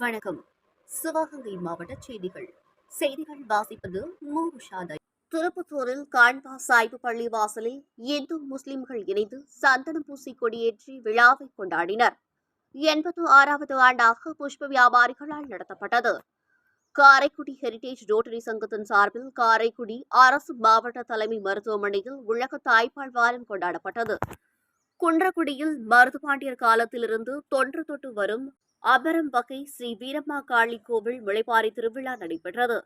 வணக்கம். சிவகங்கை மாவட்ட செய்திகள். செய்திகள் வாசிப்பது மூஷாதை திருப்பத்தூரில் காண்பா சாய்பு பள்ளி வாசலில் இந்து முஸ்லிம்கள் இணைந்து சந்தனம் பூசி கொடியேற்றி விழாவை கொண்டாடினர். எண்பத்து ஆறாவது ஆண்டாக புஷ்ப வியாபாரிகளால் நடத்தப்பட்டது. காரைக்குடி ஹெரிடேஜ் ரோட்டரி சங்கத்தின் சார்பில் காரைக்குடி அரசு மாவட்ட தலைமை மருத்துவமனையில் உலக தாய்ப்பால் வாரம் கொண்டாடப்பட்டது. குன்றக்குடியில் மருதுபாண்டியர் காலத்திலிருந்து தொன்று தொட்டு வரும் அபரம்பகை ஸ்ரீ வீரம்மா காளி கோவில் முளைப்பாரி திருவிழா நடைபெற்றது.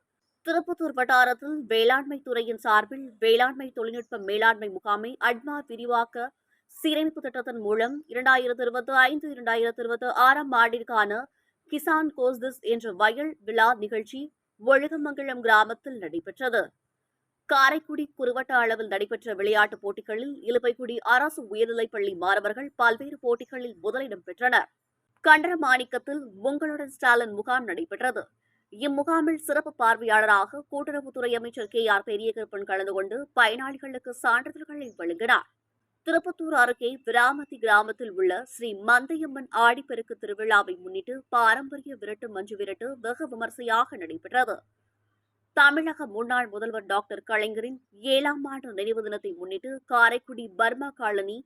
திருப்பத்தூர் வட்டாரத்தில் வேளாண்மை துறையின் சார்பில் வேளாண்மை தொழில்நுட்ப மேலாண்மை முகாமை அட்மா விரிவாக்க சீரமைப்பு திட்டத்தின் மூலம் இரண்டாயிரத்து இருபத்தி ஐந்து இரண்டாயிரத்து இருபத்தி ஆறாம் ஆண்டிற்கான கிசான் கோஸ்திஸ் என்ற வயல் விழா நிகழ்ச்சி ஒழுகமங்கலம் கிராமத்தில் நடைபெற்றது. காரைக்குடி குறுவட்ட அளவில் நடைபெற்ற விளையாட்டுப் போட்டிகளில் இலுப்பைக்குடி அரசு உயர்நிலைப்பள்ளி மாணவர்கள் பல்வேறு போட்டிகளில் முதலிடம் பெற்றனர். கண்டரமாணிக்கத்தில் உங்களுடன் ஸ்டாலின் முகாம் நடைபெற்றது. இம்முகாமில் சிறப்பு பார்வையாளராக கூட்டுறவுத்துறை அமைச்சர் கே ஆர் பெரியகருப்பன் கலந்து கொண்டு பயனாளிகளுக்கு சான்றிதழ்களை வழங்கினார். திருப்பத்தூர் அருகே விராமதி கிராமத்தில் உள்ள ஸ்ரீ மந்தையம்மன் ஆடிப்பெருக்கு திருவிழாவை முன்னிட்டு பாரம்பரிய விரட்டு மஞ்சு விரட்டு வெகு விமர்சையாக நடைபெற்றது. தமிழக முன்னாள் முதல்வர் டாக்டர் கலைஞரின் ஏழாம் ஆண்டு நினைவு தினத்தை முன்னிட்டு காரைக்குடி பர்மா காலனி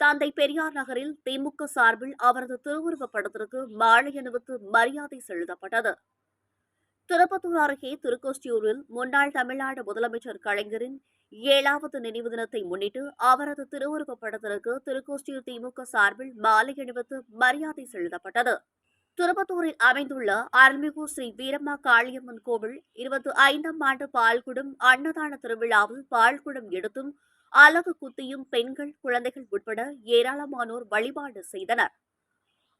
தந்தை பெரியார் நகரில் திமுக சார்பில் அவரது திருவுருவப் படத்திற்கு மாலை அணிவித்து மரியாதை செலுத்தப்பட்டது. திருப்பத்தூர் அருகே திருக்கோஷ்டியூரில் முன்னாள் தமிழ்நாடு முதலமைச்சர் கலைஞரின் ஏழாவது நினைவு தினத்தை முன்னிட்டு அவரது திருவுருவப் படத்திற்கு திருக்கோஷ்டியூர் திமுக சார்பில் மாலை அணிவித்து மரியாதை செலுத்தப்பட்டது. திருப்பத்தூரில் அமைந்துள்ள அருள்மிகு ஸ்ரீ வீரம்மா காளியம்மன் கோவில் இருபத்தி ஐந்தாம் ஆண்டு பால்குடம் அன்னதான திருவிழாவில் பால்குடம் எடுத்தும் அலகு குத்தியும் பெண்கள் குழந்தைகள் உட்பட ஏராளமானோர் வழிபாடு செய்தனர்.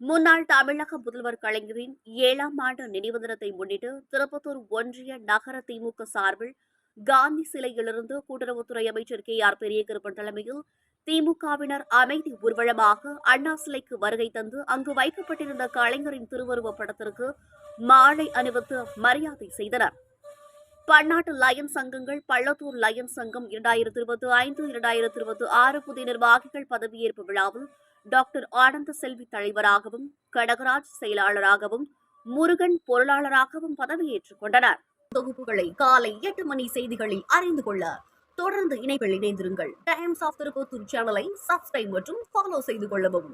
முன்னாள் தமிழக முதல்வர் கலைஞரின் ஏழாம் ஆண்டு நினைவு தினத்தை முன்னிட்டு திருப்பத்தூர் ஒன்றிய நகர திமுக சார்பில் காந்தி சிலையிலிருந்து கூட்டுறவுத்துறை அமைச்சர் கே. ஆர். பெரியகருப்பன் தலைமையில் திமுகவினர் அமைதி ஊர்வலமாக அண்ணா சிலைக்கு வருகை தந்து அங்கு வைக்கப்பட்டிருந்த கலைஞரின் திருவுருவப் படத்திற்கு மாலை அணிவித்து மரியாதை செய்தனர். பன்னாட்டு லயன் சங்கங்கள் பள்ளத்தூர் லயன் சங்கம் இரண்டாயிரத்தி இருபத்தி ஐந்து இரண்டாயிரத்தி இருபத்தி ஆறு புதிய நிர்வாகிகள் பதவியேற்பு விழாவில் டாக்டர் ஆனந்த செல்வி தலைவராகவும் கடகராஜ் செயலாளராகவும் முருகன் பொருளாளராகவும் பதவியேற்றுக் கொண்டனர். தொகுப்புகளை காலை எட்டு மணி செய்திகளில் அறிந்து கொள்ள தொடர்ந்து இணைப்பில் இணைந்திருங்கள். டைம்ஸ் ஆஃப் திருப்பத்தூர் சேனலை சப்ஸ்கிரைப் மற்றும் ஃபாலோ செய்து கொள்ளவும்.